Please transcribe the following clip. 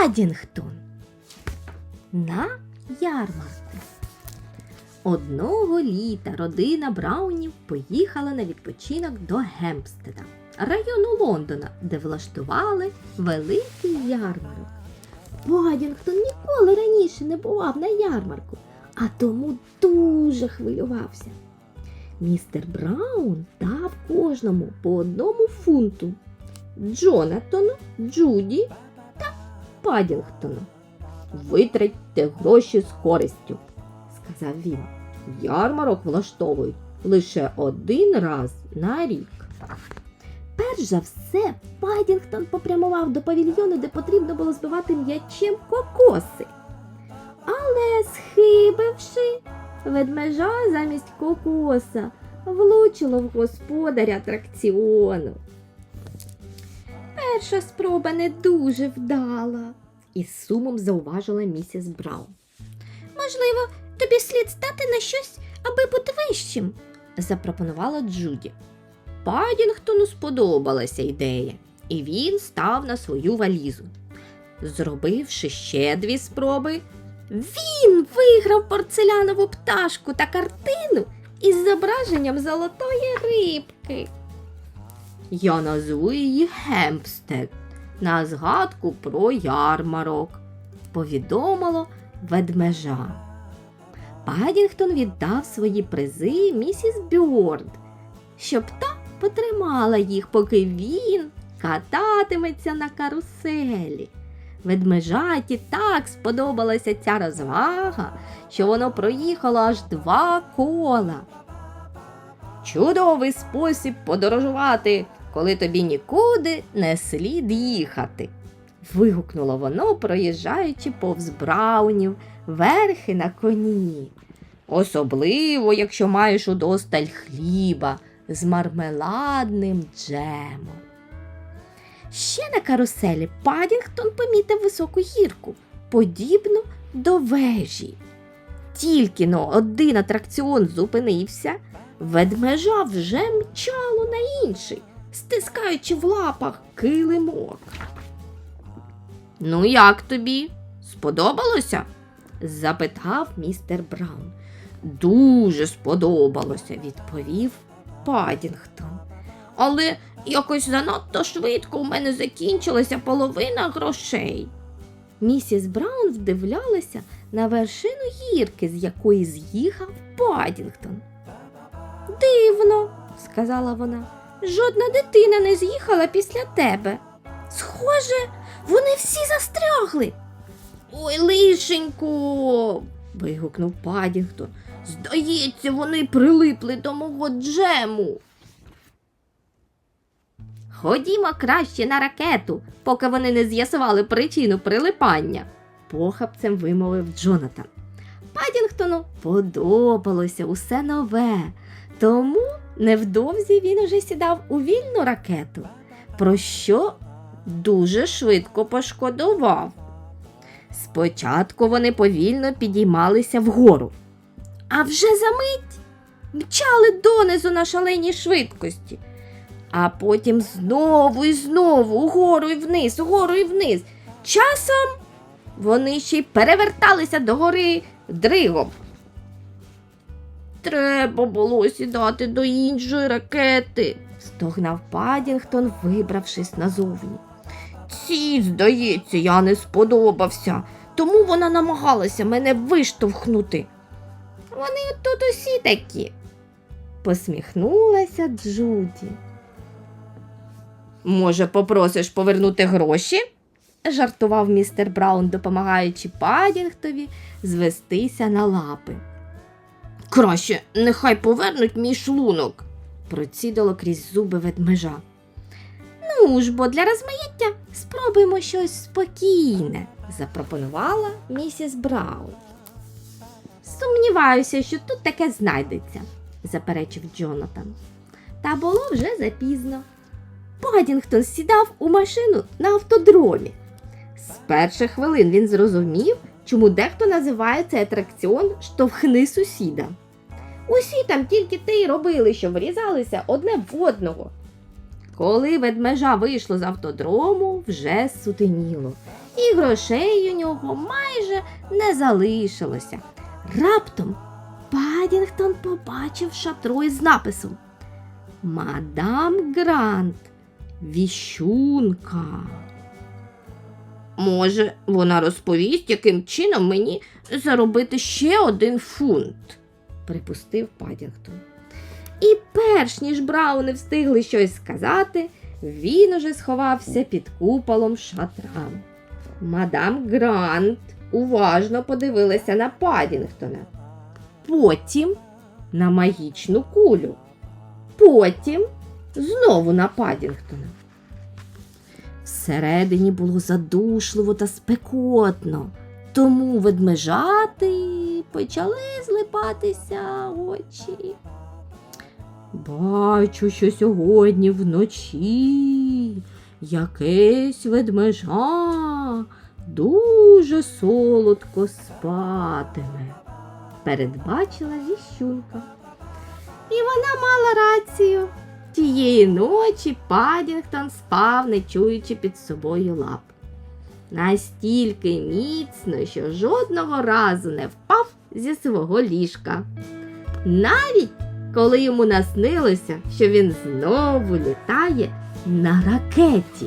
Падінгтон на ярмарку. Одного літа родина Браунів поїхала на відпочинок до Гемпстеда, району Лондона, де влаштували великий ярмарок. Падінгтон ніколи раніше не бував на ярмарку, а тому дуже хвилювався. Містер Браун дав кожному по одному фунту Джонатану, Джуді Падінгтону. Витратьте гроші з користю, сказав він. Ярмарок влаштовують лише один раз на рік. Перш за все, Падінгтон попрямував до павільйону, де потрібно було збивати м'ячем кокоси. Але, схибивши, ведмежа замість кокоса влучило в господаря атракціону. Перша спроба не дуже вдала, із сумом зауважила місіс Браун. Можливо, тобі слід стати на щось, аби бути вищим, запропонувала Джуді. Падінгтону сподобалася ідея, і він став на свою валізу. Зробивши ще дві спроби, він виграв порцелянову пташку та картину із зображенням золотої рибки. Я назву її Гемпстед на згадку про ярмарок, повідомило ведмежа. Падінгтон віддав свої призи місіс Бьорд, щоб та потримала їх, поки він кататиметься на каруселі. Ведмежаті так сподобалася ця розвага, що воно проїхало аж два кола. Чудовий спосіб подорожувати, коли тобі нікуди не слід їхати. вигукнуло воно, проїжджаючи повз браунів, верхи на коні. Особливо, якщо маєш удосталь хліба з мармеладним джемом. Ще на каруселі Падінгтон помітив високу гірку, подібну до вежі. Тільки но один атракціон зупинився, ведмежа вже мчало на інший, стискаючи в лапах килимок. Ну, як тобі? Сподобалося? запитав містер Браун. Дуже сподобалося, відповів Падінгтон. Але якось занадто швидко у мене закінчилася половина грошей. Місіс Браун вдивлялася на вершину гірки, з якої з'їхав Падінгтон. Дивно, сказала вона. Жодна дитина не з'їхала після тебе. Схоже, вони всі застрягли. Ой, лишенько. вигукнув Падінгтон. Здається, вони прилипли до мого джему. Ходімо краще на ракету, поки вони не з'ясували причину прилипання, похапцем вимовив Джонатан. Падінгтону подобалося усе нове, тому невдовзі він уже сідав у вільну ракету, про що дуже швидко пошкодував. Спочатку вони повільно підіймалися вгору, а вже за мить мчали донизу на шаленій швидкості, а потім знову і знову угору і вниз, угору і вниз. Часом вони ще й переверталися догори дригом. Треба було сідати до іншої ракети, стогнав Падінгтон, вибравшись назовні. Ці, здається, я не сподобався, тому вона намагалася мене виштовхнути. Вони тут усі такі, посміхнулася Джуді. Може, попросиш повернути гроші? жартував містер Браун, допомагаючи Падінгтові звестися на лапи. Краще, нехай повернуть мій шлунок, процідало крізь зуби ведмежа. Ну ж бо для розмаїття спробуємо щось спокійне, запропонувала місіс Браун. Сумніваюся, що тут таке знайдеться, заперечив Джонатан. Та було вже запізно. Падінгтон сідав у машину на автодромі. З перших хвилин він зрозумів, чому дехто називає цей атракціон штовхни сусіда. Усі там тільки те й робили, що врізалися одне в одного. Коли ведмежа вийшло з автодрому, вже сутеніло, і грошей у нього майже не залишилося. Раптом Падінгтон побачив шатро із написом Мадам Грант, віщунка. Може, вона розповість, яким чином мені заробити ще один фунт, припустив Падінгтон. І перш ніж Брауни встигли щось сказати, він уже сховався під куполом шатра. Мадам Грант уважно подивилася на Падінгтона, потім на магічну кулю, потім знову на Падінгтона. Всередині було задушливо та спекотно, тому ведмежати почали злипатися очі. Бачу, що сьогодні вночі якесь ведмежа дуже солодко спатиме, передбачила віщунка. І вона мала рацію. Тієї ночі Падінгтон спав, не чуючи під собою лап. Настільки міцно, що жодного разу не впав зі свого ліжка. Навіть коли йому наснилося, що він знову літає на ракеті.